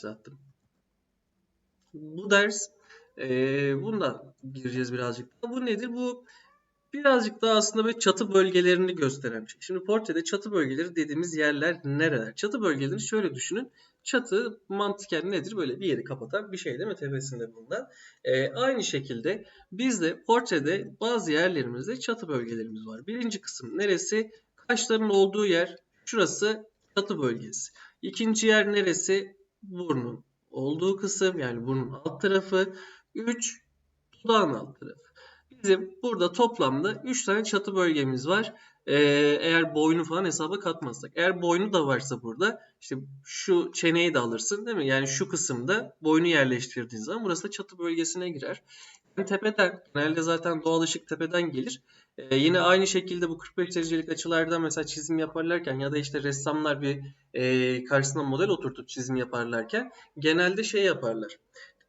başlattım. Bu ders e, bundan gireceğiz birazcık. Bu nedir? Bu birazcık daha aslında böyle çatı bölgelerini gösteren şey. Şimdi portrede çatı bölgeleri dediğimiz yerler nereler? Çatı bölgelerini şöyle düşünün. Çatı mantıken nedir? Böyle bir yeri kapatan bir şey değil mi? Tepesinde bulunan. Ee, aynı şekilde bizde portrede bazı yerlerimizde çatı bölgelerimiz var. Birinci kısım neresi? Kaşların olduğu yer. Şurası çatı bölgesi. İkinci yer neresi? Burnun olduğu kısım yani burnun alt tarafı. 3 dudağın alt tarafı. Bizim burada toplamda 3 tane çatı bölgemiz var. Ee, eğer boynu falan hesaba katmazsak. Eğer boynu da varsa burada işte şu çeneyi de alırsın değil mi? Yani şu kısımda boynu yerleştirdiğin zaman burası da çatı bölgesine girer. Yani tepeden genelde zaten doğal ışık tepeden gelir. Ee, yine aynı şekilde bu 45 derecelik açılardan mesela çizim yaparlarken ya da işte ressamlar bir e, karşısına model oturtup çizim yaparlarken genelde şey yaparlar.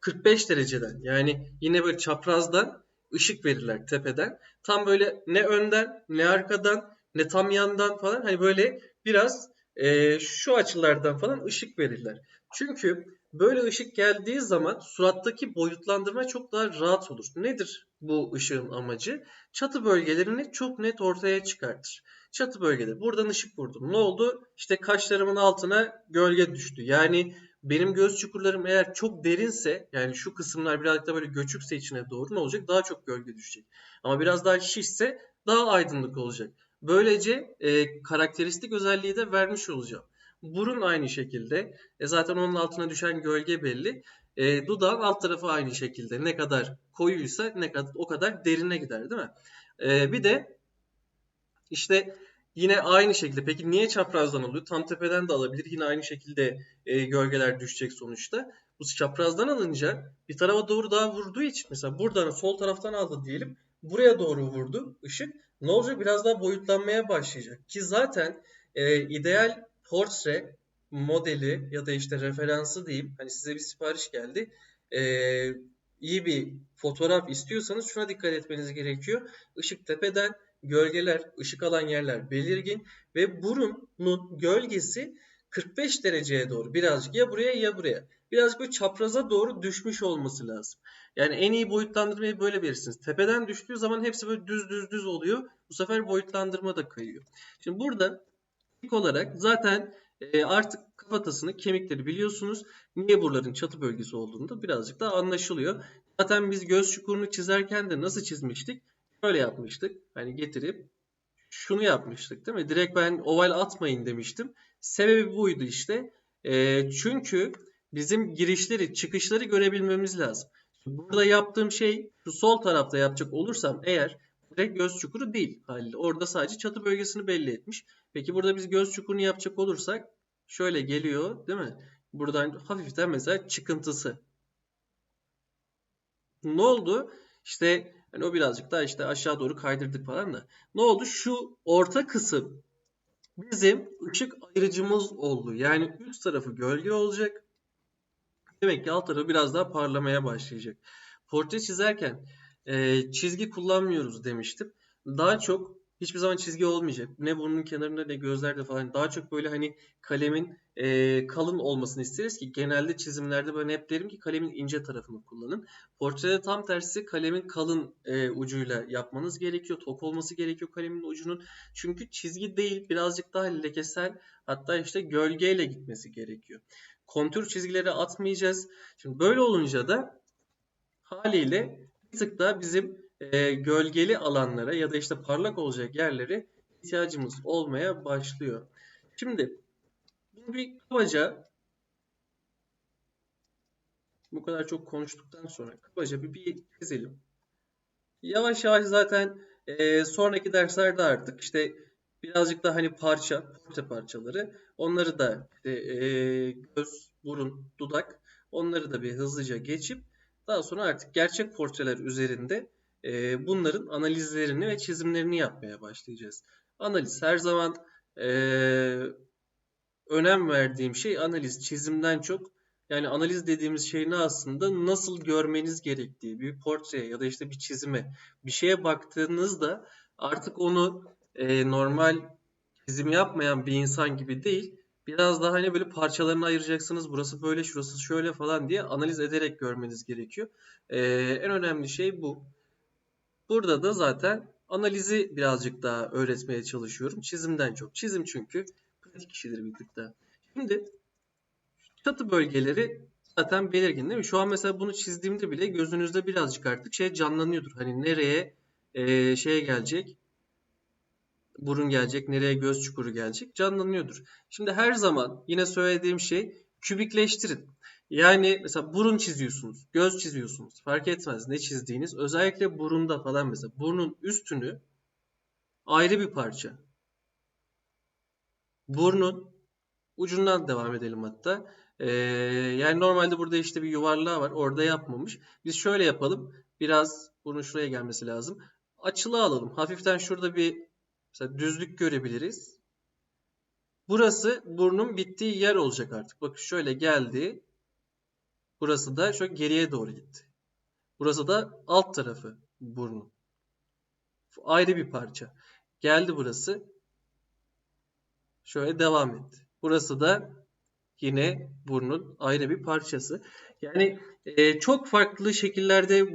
45 dereceden yani yine böyle çaprazdan ışık verirler tepeden. Tam böyle ne önden ne arkadan ne tam yandan falan hani böyle biraz e, şu açılardan falan ışık verirler. Çünkü böyle ışık geldiği zaman surattaki boyutlandırma çok daha rahat olur. Nedir bu ışığın amacı? Çatı bölgelerini çok net ortaya çıkartır. Çatı bölgeleri. Buradan ışık vurdum. Ne oldu? İşte kaşlarımın altına gölge düştü. Yani benim göz çukurlarım eğer çok derinse yani şu kısımlar birazcık da böyle göçükse içine doğru ne olacak? Daha çok gölge düşecek. Ama biraz daha şişse daha aydınlık olacak. Böylece e, karakteristik özelliği de vermiş olacağım. Burun aynı şekilde. E, zaten onun altına düşen gölge belli. E, dudağın alt tarafı aynı şekilde. Ne kadar koyuysa ne kadar o kadar derine gider değil mi? E, bir de işte Yine aynı şekilde. Peki niye çaprazdan alıyor? Tam tepeden de alabilir. Yine aynı şekilde e, gölgeler düşecek sonuçta. Bu çaprazdan alınca bir tarafa doğru daha vurduğu için mesela buradan sol taraftan aldı diyelim. Buraya doğru vurdu ışık. Ne olacak? Biraz daha boyutlanmaya başlayacak. Ki zaten e, ideal portre modeli ya da işte referansı diyeyim. Hani size bir sipariş geldi. E, iyi bir fotoğraf istiyorsanız şuna dikkat etmeniz gerekiyor. Işık tepeden gölgeler, ışık alan yerler belirgin ve burunun gölgesi 45 dereceye doğru birazcık ya buraya ya buraya. Birazcık böyle çapraza doğru düşmüş olması lazım. Yani en iyi boyutlandırmayı böyle verirsiniz. Tepeden düştüğü zaman hepsi böyle düz düz düz oluyor. Bu sefer boyutlandırma da kayıyor. Şimdi burada ilk olarak zaten e, artık kafatasını, kemikleri biliyorsunuz. Niye buraların çatı bölgesi olduğunda birazcık daha anlaşılıyor. Zaten biz göz çukurunu çizerken de nasıl çizmiştik? Şöyle yapmıştık. Hani getirip şunu yapmıştık değil mi? Direkt ben oval atmayın demiştim. Sebebi buydu işte. E, çünkü bizim girişleri, çıkışları görebilmemiz lazım. Burada yaptığım şey şu sol tarafta yapacak olursam eğer direkt göz çukuru değil. Orada sadece çatı bölgesini belli etmiş. Peki burada biz göz çukurunu yapacak olursak şöyle geliyor değil mi? Buradan hafiften mesela çıkıntısı. Ne oldu? İşte yani o birazcık daha işte aşağı doğru kaydırdık falan da. Ne oldu? Şu orta kısım bizim ışık ayırıcımız oldu. Yani üst tarafı gölge olacak. Demek ki alt tarafı biraz daha parlamaya başlayacak. Portre çizerken e, çizgi kullanmıyoruz demiştim. Daha çok hiçbir zaman çizgi olmayacak. Ne burnun kenarında ne gözlerde falan. Daha çok böyle hani kalemin e, kalın olmasını isteriz ki genelde çizimlerde böyle hep derim ki kalemin ince tarafını kullanın. Portrede tam tersi kalemin kalın e, ucuyla yapmanız gerekiyor. Tok olması gerekiyor kalemin ucunun. Çünkü çizgi değil birazcık daha lekesel hatta işte gölgeyle gitmesi gerekiyor. Kontür çizgileri atmayacağız. Şimdi böyle olunca da haliyle bir tık daha bizim e, gölgeli alanlara ya da işte parlak olacak yerlere ihtiyacımız olmaya başlıyor. Şimdi bunu bir kabaca bu kadar çok konuştuktan sonra kabaca bir, bir çizelim. Yavaş yavaş zaten e, sonraki derslerde artık işte birazcık daha hani parça, portre parçaları onları da işte, e, göz, burun, dudak onları da bir hızlıca geçip daha sonra artık gerçek portreler üzerinde e, bunların analizlerini ve çizimlerini yapmaya başlayacağız. Analiz her zaman e, önem verdiğim şey analiz. Çizimden çok yani analiz dediğimiz şey ne aslında nasıl görmeniz gerektiği bir portre ya da işte bir çizime bir şeye baktığınızda artık onu e, normal çizim yapmayan bir insan gibi değil biraz daha hani böyle parçalarını ayıracaksınız. Burası böyle, şurası şöyle falan diye analiz ederek görmeniz gerekiyor. Ee, en önemli şey bu. Burada da zaten analizi birazcık daha öğretmeye çalışıyorum. Çizimden çok. Çizim çünkü pratik işidir bir tık daha. Şimdi çatı bölgeleri zaten belirgin değil mi? Şu an mesela bunu çizdiğimde bile gözünüzde birazcık artık şey canlanıyordur. Hani nereye e, şeye gelecek, burun gelecek, nereye göz çukuru gelecek canlanıyordur. Şimdi her zaman yine söylediğim şey kübikleştirin. Yani mesela burun çiziyorsunuz, göz çiziyorsunuz. Fark etmez ne çizdiğiniz. Özellikle burunda falan mesela burnun üstünü ayrı bir parça. Burnun ucundan devam edelim hatta. Ee, yani normalde burada işte bir yuvarlağı var. Orada yapmamış. Biz şöyle yapalım. Biraz burun şuraya gelmesi lazım. Açılı alalım. Hafiften şurada bir mesela düzlük görebiliriz. Burası burnun bittiği yer olacak artık. Bak şöyle geldi. Burası da şöyle geriye doğru gitti. Burası da alt tarafı burnun. Ayrı bir parça. Geldi burası. Şöyle devam etti. Burası da yine burnun ayrı bir parçası. Yani e, çok farklı şekillerde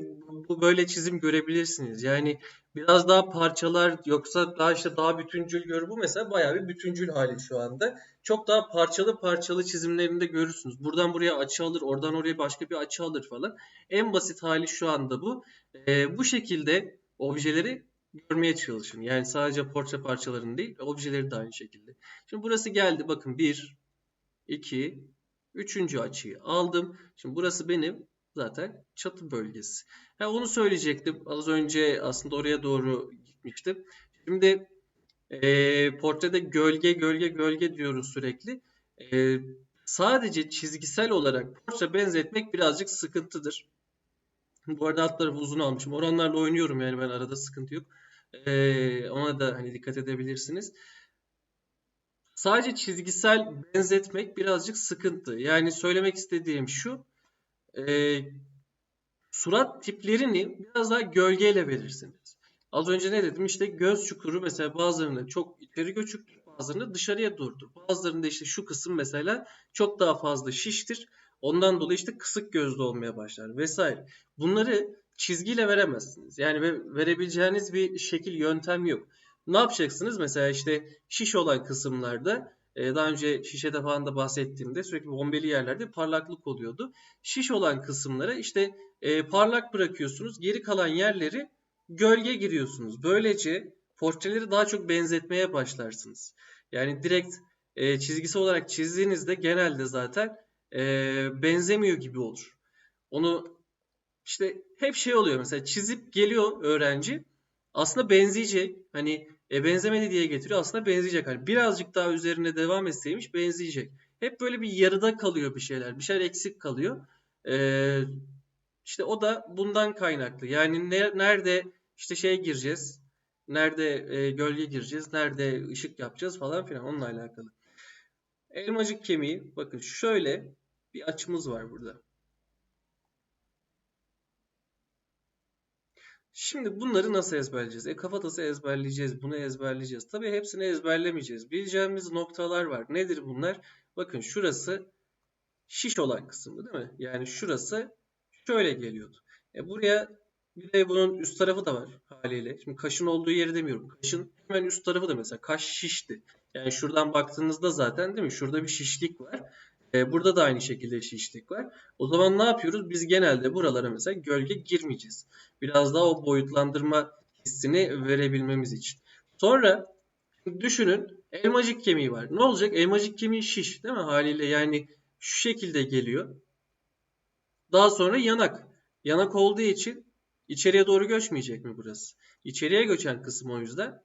bu böyle çizim görebilirsiniz. Yani biraz daha parçalar yoksa daha işte daha bütüncül görür. Bu mesela bayağı bir bütüncül hali şu anda. Çok daha parçalı parçalı çizimlerinde görürsünüz. Buradan buraya açı alır, oradan oraya başka bir açı alır falan. En basit hali şu anda bu. E, bu şekilde objeleri görmeye çalışın. Yani sadece portre parçalarını değil, objeleri de aynı şekilde. Şimdi burası geldi. Bakın 1, 2, 3. açıyı aldım. Şimdi burası benim zaten çatı bölgesi. Ha, onu söyleyecektim. Az önce aslında oraya doğru gitmiştim. Şimdi e, portrede gölge, gölge, gölge diyoruz sürekli. E, sadece çizgisel olarak portre benzetmek birazcık sıkıntıdır. Bu arada alt tarafı uzun almışım. Oranlarla oynuyorum yani ben arada sıkıntı yok. Ee, ona da hani dikkat edebilirsiniz. Sadece çizgisel benzetmek birazcık sıkıntı. Yani söylemek istediğim şu. E, surat tiplerini biraz daha gölgeyle verirsiniz. Az önce ne dedim? İşte göz çukuru mesela bazılarında çok içeri göçüktür, bazılarında dışarıya doğrudur. Bazılarında işte şu kısım mesela çok daha fazla şiştir. Ondan dolayı işte kısık gözlü olmaya başlar vesaire. Bunları çizgiyle veremezsiniz. Yani verebileceğiniz bir şekil yöntem yok. Ne yapacaksınız? Mesela işte şiş olan kısımlarda e, daha önce şişede falan da bahsettiğimde sürekli bombeli yerlerde parlaklık oluyordu. Şiş olan kısımlara işte e, parlak bırakıyorsunuz. Geri kalan yerleri gölge giriyorsunuz. Böylece portreleri daha çok benzetmeye başlarsınız. Yani direkt e, çizgisi olarak çizdiğinizde genelde zaten benzemiyor gibi olur. Onu işte hep şey oluyor mesela çizip geliyor öğrenci aslında benzeyecek. Hani e, benzemedi diye getiriyor. Aslında benzeyecek. Hani birazcık daha üzerine devam etseymiş benzeyecek. Hep böyle bir yarıda kalıyor bir şeyler. Bir şeyler eksik kalıyor. E, işte o da bundan kaynaklı. Yani ne, nerede işte şey gireceğiz. Nerede e, gölge gireceğiz. Nerede ışık yapacağız falan filan. Onunla alakalı. Elmacık kemiği. Bakın şöyle bir açımız var burada. Şimdi bunları nasıl ezberleyeceğiz? E kafatası ezberleyeceğiz, bunu ezberleyeceğiz. Tabii hepsini ezberlemeyeceğiz. Bileceğimiz noktalar var. Nedir bunlar? Bakın şurası şiş olan kısmı değil mi? Yani şurası şöyle geliyordu. E buraya bir de bunun üst tarafı da var haliyle. Şimdi kaşın olduğu yeri demiyorum. Kaşın hemen üst tarafı da mesela kaş şişti. Yani şuradan baktığınızda zaten değil mi? Şurada bir şişlik var. E, burada da aynı şekilde şişlik var. O zaman ne yapıyoruz? Biz genelde buralara mesela gölge girmeyeceğiz. Biraz daha o boyutlandırma hissini verebilmemiz için. Sonra düşünün elmacık kemiği var. Ne olacak? Elmacık kemiği şiş değil mi haliyle? Yani şu şekilde geliyor. Daha sonra yanak. Yanak olduğu için içeriye doğru göçmeyecek mi burası? İçeriye göçen kısım o yüzden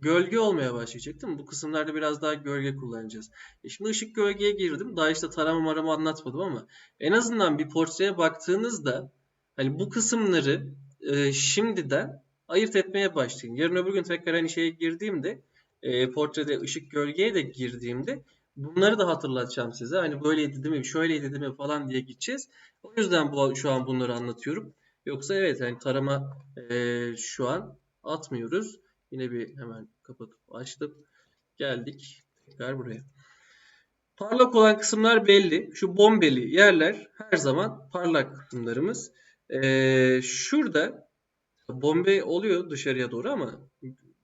gölge olmaya başlayacak değil mi? Bu kısımlarda biraz daha gölge kullanacağız. E şimdi ışık gölgeye girdim. Daha işte tarama marama anlatmadım ama en azından bir portreye baktığınızda hani bu kısımları e, şimdiden ayırt etmeye başlayın. Yarın öbür gün tekrar hani şeye girdiğimde e, portrede ışık gölgeye de girdiğimde bunları da hatırlatacağım size. Hani böyleydi değil mi, şöyleydi değil mi falan diye gideceğiz. O yüzden bu şu an bunları anlatıyorum. Yoksa evet hani tarama e, şu an atmıyoruz. Yine bir hemen kapatıp açtım. Geldik tekrar buraya. Parlak olan kısımlar belli. Şu bombeli yerler her zaman parlak kısımlarımız. Ee, şurada bombe oluyor dışarıya doğru ama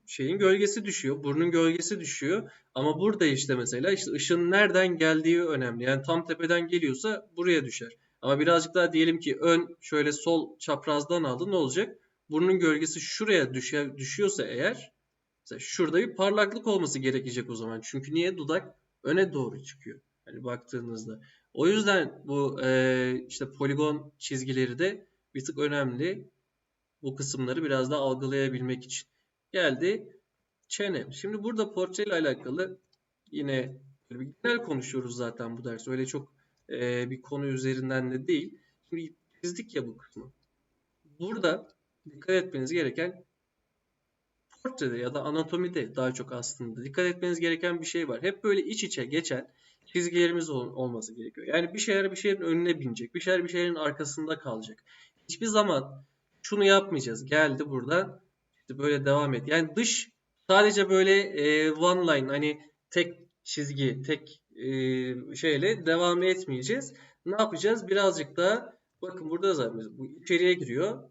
şeyin gölgesi düşüyor. Burnun gölgesi düşüyor. Ama burada işte mesela işte ışın nereden geldiği önemli. Yani tam tepeden geliyorsa buraya düşer. Ama birazcık daha diyelim ki ön şöyle sol çaprazdan aldı ne olacak? Burnun gölgesi şuraya düşe, düşüyorsa eğer şurada bir parlaklık olması gerekecek o zaman. Çünkü niye? Dudak öne doğru çıkıyor. Hani baktığınızda. O yüzden bu e, işte poligon çizgileri de bir tık önemli. Bu kısımları biraz daha algılayabilmek için. Geldi çene. Şimdi burada portre ile alakalı yine bir genel konuşuyoruz zaten bu ders. Öyle çok e, bir konu üzerinden de değil. Şimdi çizdik ya bu kısmı. Burada dikkat etmeniz gereken portrede ya da anatomide daha çok aslında dikkat etmeniz gereken bir şey var. Hep böyle iç içe geçen çizgilerimiz ol, olması gerekiyor. Yani bir şeyler bir şeylerin önüne binecek. Bir şeyler bir şeylerin arkasında kalacak. Hiçbir zaman şunu yapmayacağız. Geldi burada işte böyle devam et. Yani dış sadece böyle e, one line hani tek çizgi, tek e, şeyle devam etmeyeceğiz. Ne yapacağız? Birazcık daha bakın burada zaten bu içeriye giriyor.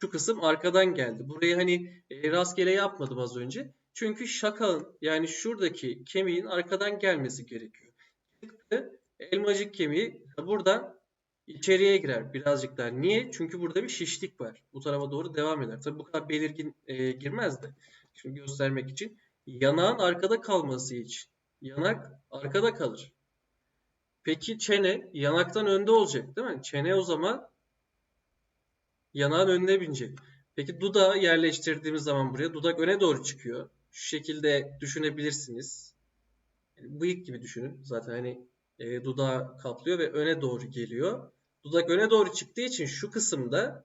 Şu kısım arkadan geldi. Burayı hani e, rastgele yapmadım az önce. Çünkü şakalın yani şuradaki kemiğin arkadan gelmesi gerekiyor. Elmacık kemiği buradan içeriye girer birazcık daha. Niye? Çünkü burada bir şişlik var. Bu tarafa doğru devam eder. Tabi bu kadar belirgin e, girmez de. Şimdi göstermek için. Yanağın arkada kalması için. Yanak arkada kalır. Peki çene yanaktan önde olacak değil mi? Çene o zaman yanağın önüne binecek. Peki dudağı yerleştirdiğimiz zaman buraya dudak öne doğru çıkıyor. Şu şekilde düşünebilirsiniz. Yani bıyık gibi düşünün. Zaten hani e, dudağı kaplıyor ve öne doğru geliyor. Dudak öne doğru çıktığı için şu kısımda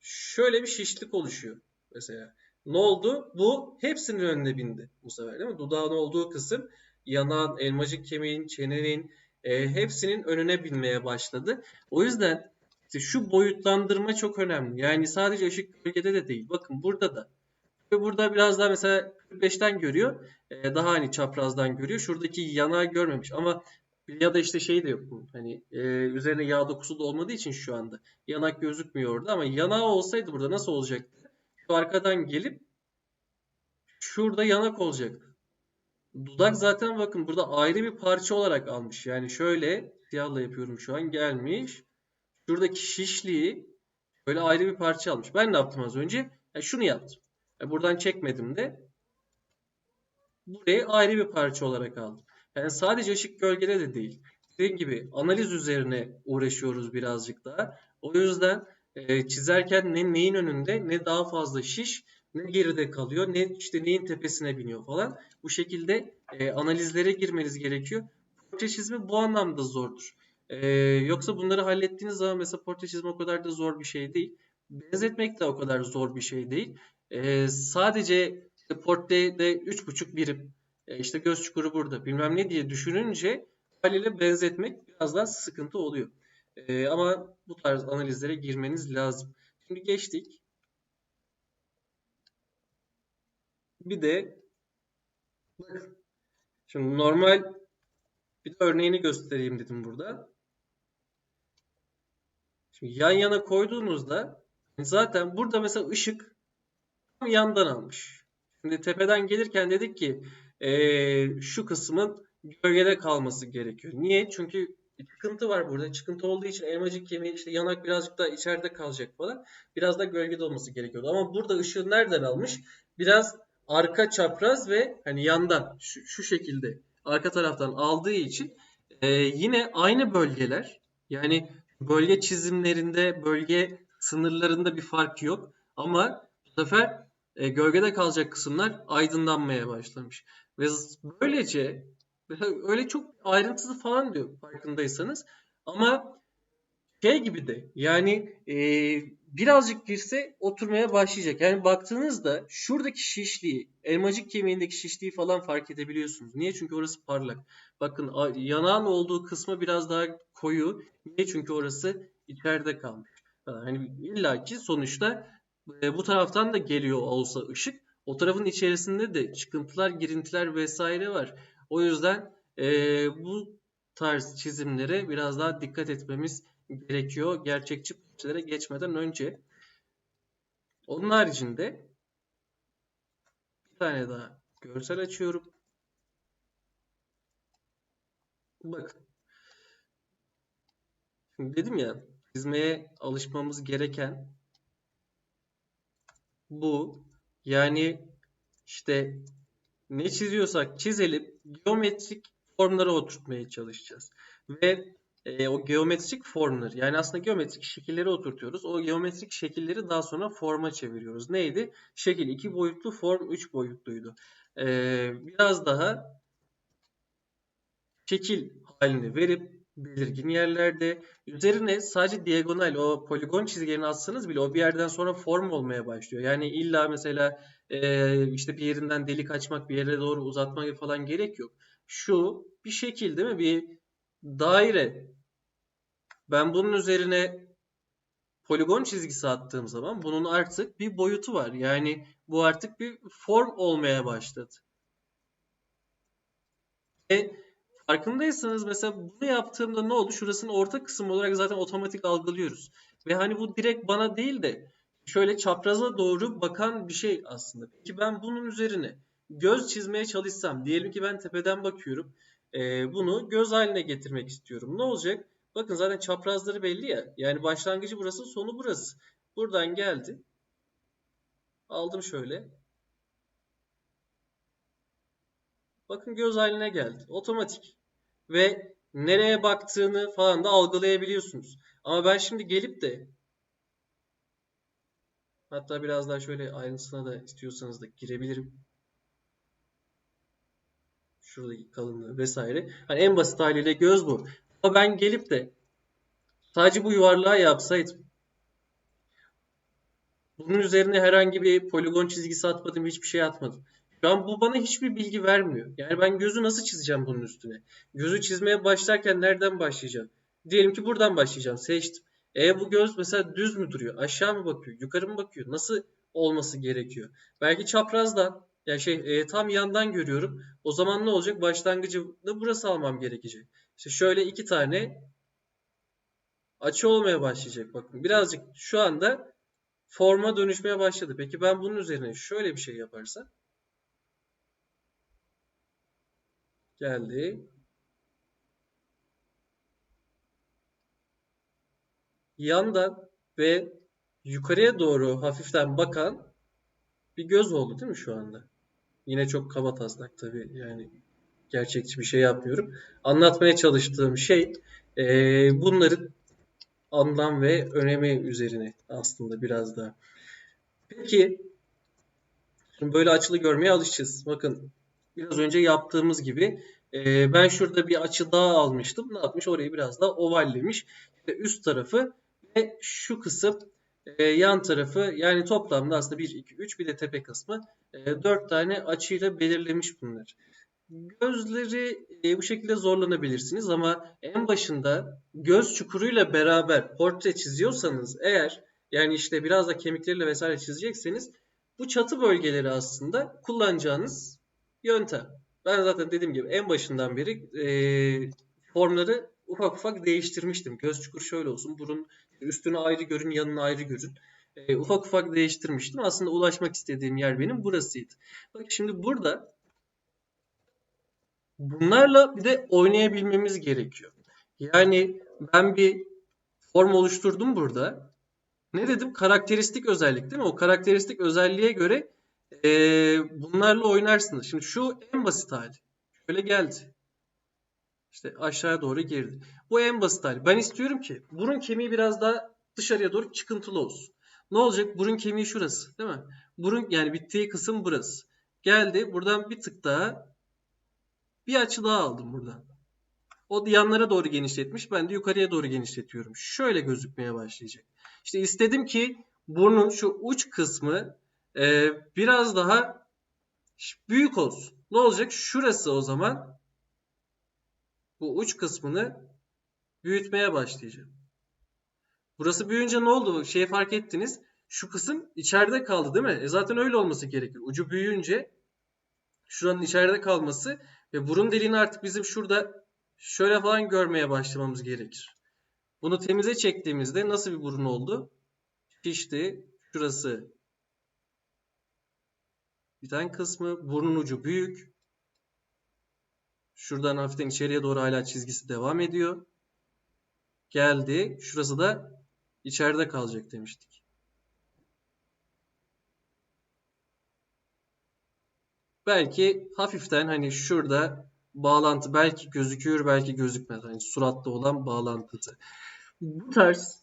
şöyle bir şişlik oluşuyor mesela. Ne oldu? Bu hepsinin önüne bindi bu sefer değil mi? Dudağın olduğu kısım yanağın, elmacık kemiğin, çenenin e, hepsinin önüne binmeye başladı. O yüzden işte şu boyutlandırma çok önemli. Yani sadece ışık bölgede de değil. Bakın burada da. Ve burada biraz daha mesela 45'ten görüyor. E, daha hani çaprazdan görüyor. Şuradaki yanağı görmemiş ama ya da işte şey de yok bunun. Hani e, üzerine yağ dokusu da olmadığı için şu anda yanak gözükmüyor orada ama yanağı olsaydı burada nasıl olacaktı? Şu arkadan gelip şurada yanak olacaktı. Dudak zaten bakın burada ayrı bir parça olarak almış. Yani şöyle siyahla yapıyorum şu an gelmiş. Şuradaki şişliği böyle ayrı bir parça almış. Ben ne yaptım az önce? Yani şunu yaptım. Yani buradan çekmedim de burayı ayrı bir parça olarak aldım. Yani sadece ışık gölgede de değil. Dediğim gibi analiz üzerine uğraşıyoruz birazcık daha. O yüzden e, çizerken ne neyin önünde ne daha fazla şiş ne geride kalıyor ne işte neyin tepesine biniyor falan. Bu şekilde e, analizlere girmeniz gerekiyor. Portre çizimi bu anlamda zordur. E, yoksa bunları hallettiğiniz zaman mesela portre çizimi o kadar da zor bir şey değil. Benzetmek de o kadar zor bir şey değil. E, sadece işte portrede 3,5 birim e, işte göz çukuru burada bilmem ne diye düşününce haliyle benzetmek biraz daha sıkıntı oluyor. E, ama bu tarz analizlere girmeniz lazım. Şimdi geçtik. Bir de şimdi normal bir de örneğini göstereyim dedim burada. Şimdi yan yana koyduğunuzda zaten burada mesela ışık yandan almış. Şimdi tepeden gelirken dedik ki e, şu kısmın gölgede kalması gerekiyor. Niye? Çünkü çıkıntı var burada. Çıkıntı olduğu için elmacık kemiği işte yanak birazcık daha içeride kalacak falan. Biraz da gölgede olması gerekiyordu. Ama burada ışığı nereden almış? Biraz arka çapraz ve hani yandan şu, şu şekilde arka taraftan aldığı için e, yine aynı bölgeler yani bölge çizimlerinde bölge sınırlarında bir fark yok. Ama bu sefer e, gölgede kalacak kısımlar aydınlanmaya başlamış. Ve böylece öyle çok ayrıntılı falan diyor farkındaysanız. Ama şey gibi de yani e, birazcık girse oturmaya başlayacak. Yani baktığınızda şuradaki şişliği, elmacık kemiğindeki şişliği falan fark edebiliyorsunuz. Niye? Çünkü orası parlak. Bakın yanağın olduğu kısmı biraz daha koyu. Niye? Çünkü orası içeride kalmış. Hani illaki sonuçta e, bu taraftan da geliyor olsa ışık o tarafın içerisinde de çıkıntılar, girintiler vesaire var. O yüzden Ee, bu tarz çizimlere biraz daha dikkat etmemiz gerekiyor gerçekçi portrelere geçmeden önce. Onun haricinde bir tane daha görsel açıyorum. Bakın. Şimdi dedim ya çizmeye alışmamız gereken bu. Yani işte ne çiziyorsak çizelim geometrik formlara oturtmaya çalışacağız. Ve e, o geometrik formları yani aslında geometrik şekilleri oturtuyoruz. O geometrik şekilleri daha sonra forma çeviriyoruz. Neydi? Şekil 2 boyutlu, form 3 boyutluydu. E, biraz daha şekil halini verip belirgin yerlerde üzerine sadece diagonal o poligon çizgilerini atsanız bile o bir yerden sonra form olmaya başlıyor. Yani illa mesela e, işte bir yerinden delik açmak bir yere doğru uzatmak falan gerek yok. Şu bir şekil değil mi? Bir daire. Ben bunun üzerine poligon çizgisi attığım zaman bunun artık bir boyutu var. Yani bu artık bir form olmaya başladı. Ve farkındaysanız mesela bunu yaptığımda ne oldu? Şurasının orta kısım olarak zaten otomatik algılıyoruz. Ve hani bu direkt bana değil de şöyle çapraza doğru bakan bir şey aslında. Peki ben bunun üzerine göz çizmeye çalışsam, diyelim ki ben tepeden bakıyorum. E, bunu göz haline getirmek istiyorum. Ne olacak? Bakın zaten çaprazları belli ya. Yani başlangıcı burası, sonu burası. Buradan geldi. Aldım şöyle. Bakın göz haline geldi. Otomatik. Ve nereye baktığını falan da algılayabiliyorsunuz. Ama ben şimdi gelip de hatta biraz daha şöyle ayrıntısına da istiyorsanız da girebilirim şuradaki kalınlığı vesaire. Hani en basit haliyle göz bu. Ama ben gelip de sadece bu yuvarlığa yapsaydım bunun üzerine herhangi bir poligon çizgisi atmadım, hiçbir şey atmadım. Şu an bu bana hiçbir bilgi vermiyor. Yani ben gözü nasıl çizeceğim bunun üstüne? Gözü çizmeye başlarken nereden başlayacağım? Diyelim ki buradan başlayacağım. Seçtim. E bu göz mesela düz mü duruyor? Aşağı mı bakıyor? Yukarı mı bakıyor? Nasıl olması gerekiyor? Belki çaprazdan yani şey e, tam yandan görüyorum. O zaman ne olacak? Başlangıcını burası almam gerekecek. İşte şöyle iki tane açı olmaya başlayacak. Bakın birazcık şu anda forma dönüşmeye başladı. Peki ben bunun üzerine şöyle bir şey yaparsam geldi. Yandan ve yukarıya doğru hafiften bakan bir göz oldu değil mi şu anda? Yine çok kaba taslak tabii yani gerçekçi bir şey yapmıyorum. Anlatmaya çalıştığım şey e, bunların anlam ve önemi üzerine aslında biraz da. Peki şimdi böyle açılı görmeye alışacağız. Bakın biraz önce yaptığımız gibi e, ben şurada bir açı daha almıştım. Ne yapmış? Orayı biraz daha ovallemiş. İşte üst tarafı ve şu kısım e, yan tarafı yani toplamda aslında 1, 2, 3 bir de tepe kısmı e, 4 tane açıyla belirlemiş bunlar. Gözleri e, bu şekilde zorlanabilirsiniz ama en başında göz çukuruyla beraber portre çiziyorsanız eğer yani işte biraz da kemikleriyle vesaire çizecekseniz bu çatı bölgeleri aslında kullanacağınız yöntem. Ben zaten dediğim gibi en başından beri e, formları ufak ufak değiştirmiştim. Göz çukuru şöyle olsun, burun üstünü ayrı görün, yanını ayrı görün. E, ufak ufak değiştirmiştim. Aslında ulaşmak istediğim yer benim burasıydı. Bak şimdi burada bunlarla bir de oynayabilmemiz gerekiyor. Yani ben bir form oluşturdum burada. Ne dedim? Karakteristik özellik değil mi? O karakteristik özelliğe göre e, bunlarla oynarsınız. Şimdi şu en basit hali. Şöyle geldi. İşte aşağıya doğru girdi. Bu en basit hali. Ben istiyorum ki burun kemiği biraz daha dışarıya doğru çıkıntılı olsun. Ne olacak? Burun kemiği şurası değil mi? Burun yani bittiği kısım burası. Geldi. Buradan bir tık daha bir açı daha aldım buradan. O yanlara doğru genişletmiş. Ben de yukarıya doğru genişletiyorum. Şöyle gözükmeye başlayacak. İşte istedim ki burnun şu uç kısmı e, biraz daha büyük olsun. Ne olacak? Şurası o zaman bu uç kısmını büyütmeye başlayacağım. Burası büyüyünce ne oldu? Şeyi fark ettiniz. Şu kısım içeride kaldı değil mi? E zaten öyle olması gerekir. Ucu büyüyünce şuranın içeride kalması Ve burun deliğini artık bizim şurada şöyle falan görmeye başlamamız gerekir. Bunu temize çektiğimizde nasıl bir burun oldu? Şişti. Şurası biten kısmı. Burnun ucu büyük. Şuradan hafiften içeriye doğru hala çizgisi devam ediyor. Geldi. Şurası da içeride kalacak demiştik. Belki hafiften hani şurada bağlantı belki gözüküyor belki gözükmez. Hani suratta olan bağlantısı. Bu tarz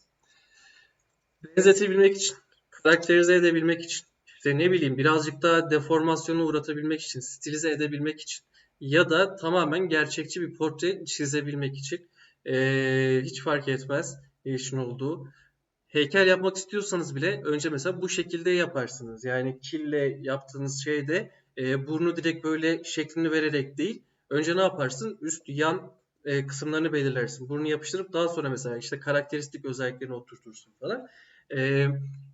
benzetebilmek için, karakterize edebilmek için, işte ne bileyim birazcık daha deformasyona uğratabilmek için, stilize edebilmek için ya da tamamen gerçekçi bir portre çizebilmek için ee, hiç fark etmez işin olduğu. Heykel yapmak istiyorsanız bile önce mesela bu şekilde yaparsınız. Yani kille yaptığınız şeyde e, burnu direkt böyle şeklini vererek değil. Önce ne yaparsın? Üst yan e, kısımlarını belirlersin. Burnu yapıştırıp daha sonra mesela işte karakteristik özelliklerini oturtursun falan. E,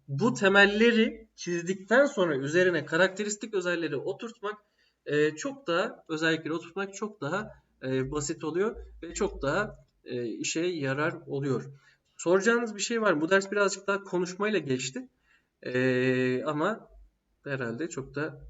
bu temelleri çizdikten sonra üzerine karakteristik özellikleri oturtmak e, çok daha özellikleri oturtmak çok daha e, basit oluyor ve çok daha e, işe yarar oluyor. Soracağınız bir şey var mı? Bu ders birazcık daha konuşmayla geçti. E, ama herhalde çok da